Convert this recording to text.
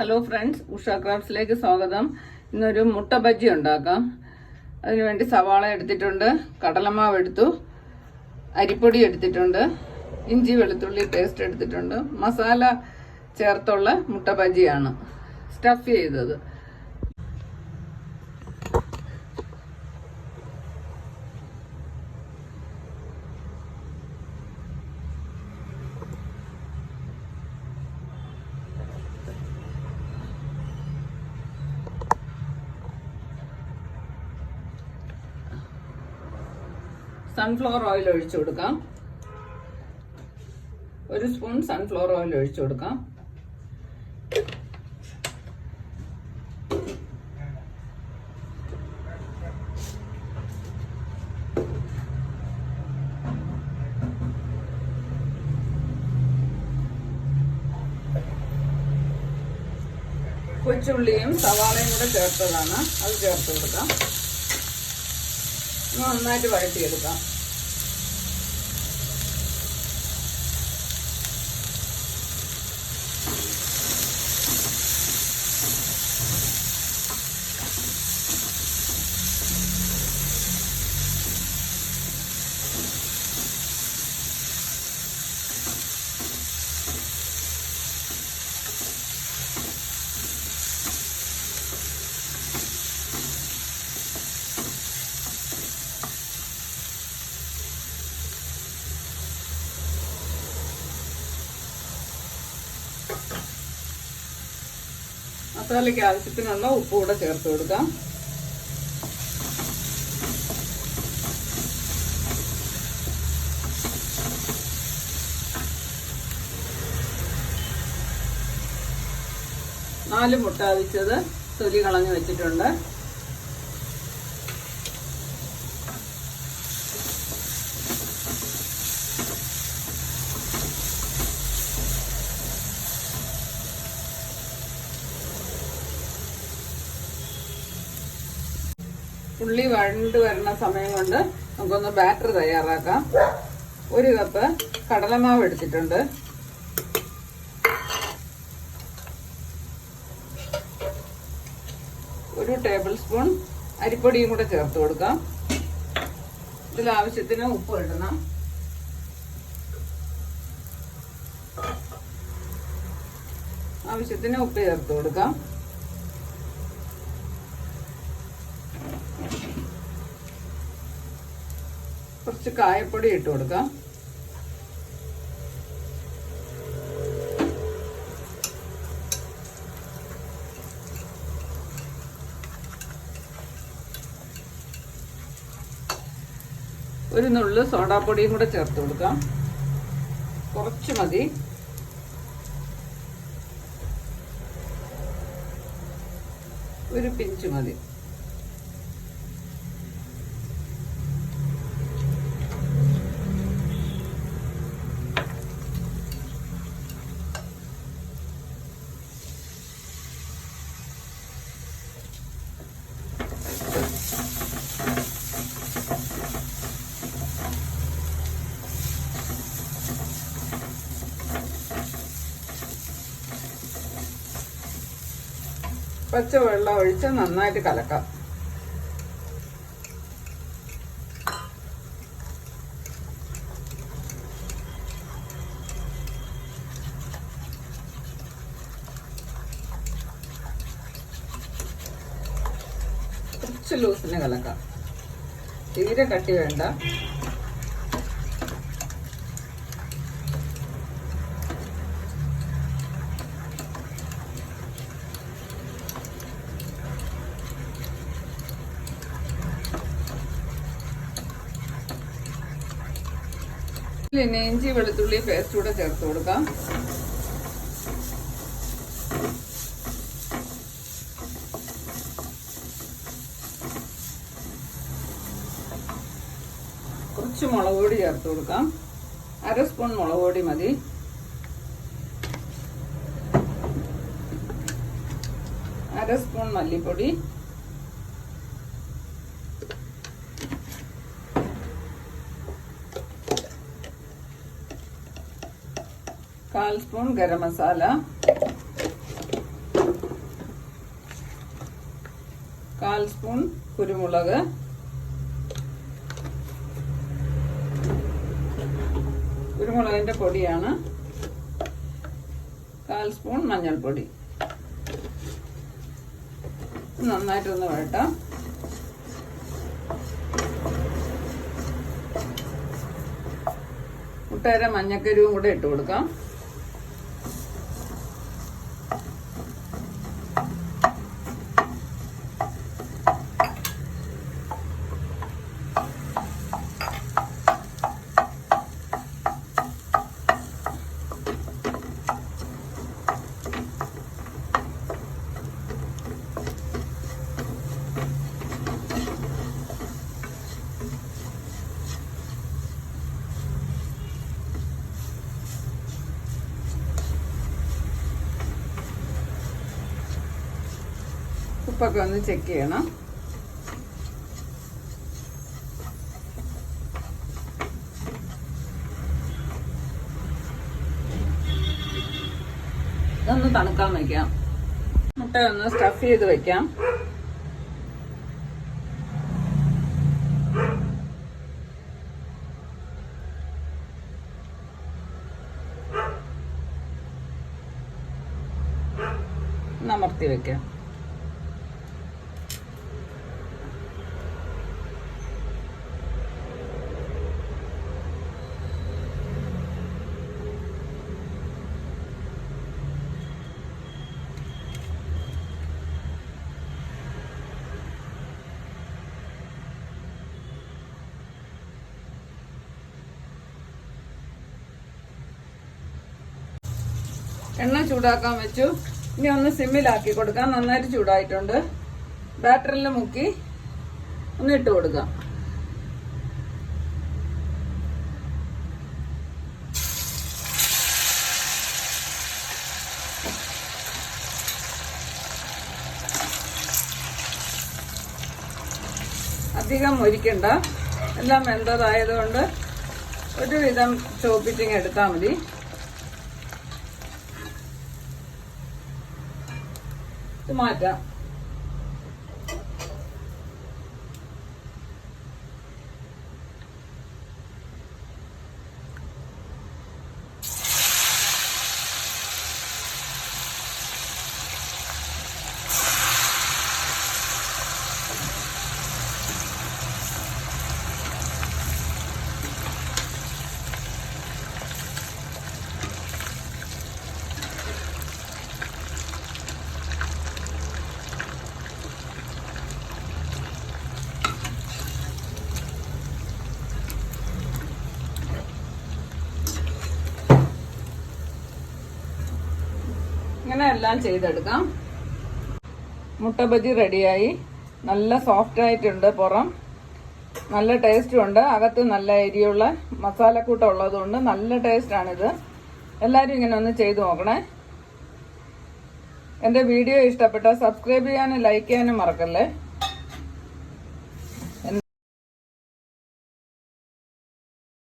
Hello friends Usha ക്രാഫ്റ്റ്സിലേക്ക് സ്വാഗതം. ഇന്നൊരു മുട്ട ബജ്ജി ഉണ്ടാക്കാം. അതിനുവേണ്ടി സവാള എടുത്തിട്ടുണ്ട് കടലമാവ് എടുത്തു അരിപ്പൊടി എടുത്തിട്ടുണ്ട് ഇഞ്ചി വെളുത്തുള്ളി പേസ്റ്റ് എടുത്തിട്ടുണ്ട്. മസാല ചേർത്തുള്ള മുട്ട ബജ്ജിയാണ്. സ്റ്റഫ് ചെയ്തത്. സൺഫ്ലവർ ഓയിൽ ഒഴിച്ചു കൊടുക്കാം. ഒരു സ്പൂൺ സൺഫ്ലവർ ഓയിൽ ഒഴിച്ചു കൊടുക്കാം. കൊച്ചുള്ളിയും സവാളയും കൂടെ ചേർത്തതാണ്. അത് ചേർത്ത് കൊടുക്കാം. നന്നായിട്ട് വഴട്ടിയെടുക്കാം മസാലയ്ക്ക് ആവശ്യത്തിനുള്ള ഉപ്പ് കൂടെ ചേർത്ത് കൊടുക്കാം. നാല് മുട്ട അവിച്ചത് തൊലി കളഞ്ഞു വെച്ചിട്ടുണ്ട്. ഉള്ളി വഴണ്ട് വരുന്ന സമയം കൊണ്ട് നമുക്കൊന്ന് ബാറ്റർ തയ്യാറാക്കാം. ഒരു കപ്പ് കടലമാവ് എടുത്തിട്ടുണ്ട്. ഒരു ടേബിൾ സ്പൂൺ അരിപ്പൊടിയും കൂടെ ചേർത്ത് കൊടുക്കാം. ഇതിൽ ആവശ്യത്തിന് ഉപ്പ് ഇടണം. ആവശ്യത്തിന് ഉപ്പ് ചേർത്ത് കൊടുക്കാം കുറച്ച് കായപ്പൊടി ഇട്ട് കൊടുക്കാം. ഒരു നുള്ളു സോഡാപ്പൊടിയും കൂടെ ചേർത്ത് കൊടുക്കാം. കുറച്ച് മതി. ഒരു പിഞ്ച് മതി. പച്ചവെള്ളം ഒഴിച്ച് നന്നായിട്ട് കലക്കാം. കുറച്ച് ലൂസിന് കലക്കാം. തീരെ കട്ടി വേണ്ട. പിന്നെ ഇഞ്ചി വെളുത്തുള്ളി പേസ്റ്റ് കൂടെ ചേർത്ത് കൊടുക്കാം. കുറച്ച് മുളക് പൊടി ചേർത്ത് കൊടുക്കാം. അര സ്പൂൺ മുളക് പൊടി മതി. അര സ്പൂൺ മല്ലിപ്പൊടി. കാൽ സ്പൂൺ ഗരം മസാല. കാൽ സ്പൂൺ കുരുമുളക്. കുരുമുളകിന്റെ പൊടിയാണ്. കാൽ സ്പൂൺ മഞ്ഞൾപ്പൊടി. നന്നായിട്ടൊന്ന് വഴട്ടാം മുട്ടേര മഞ്ഞക്കരുവും കൂടെ ഇട്ട് കൊടുക്കാം. ഉപ്പൊക്കെ ഒന്ന് ചെക്ക് ചെയ്യണം. ഇതൊന്ന് തണുക്കാൻ വയ്ക്കാം മുട്ട ഒന്ന് സ്റ്റഫ് ചെയ്ത് വെക്കാം. നമർത്തി വെക്കാം. എണ്ണ ചൂടാക്കാൻ വെച്ചു. ഇനി ഒന്ന് സിമ്മിലാക്കി കൊടുക്കാം. നന്നായിട്ട് ചൂടായിട്ടുണ്ട്. ബാറ്ററിൽ മുക്കി ഒന്ന് ഇട്ട് കൊടുക്കാം. അധികം ഒരിക്കണ്ട. എല്ലാം വെന്തതായതുകൊണ്ട് ഒരുവിധം ചോപ്പിച്ചിങ് എടുത്താൽ മതി. മാറ്റാം എല്ലാം ചെയ്തെടുക്കാം. മുട്ട ബജി റെഡിയായി. നല്ല സോഫ്റ്റ് ആയിട്ടുണ്ട് പുറം. നല്ല ടേസ്റ്റും ഉണ്ട്. അകത്ത് നല്ല എരിയുള്ള മസാലക്കൂട്ടം ഉള്ളതുകൊണ്ട് നല്ല ടേസ്റ്റാണിത് എല്ലാവരും ഇങ്ങനെ ഒന്ന് ചെയ്തു നോക്കണേ. എന്റെ വീഡിയോ ഇഷ്ടപ്പെട്ടാൽ സബ്സ്ക്രൈബ് ചെയ്യാനും ലൈക്ക് ചെയ്യാനും മറക്കല്ലേ?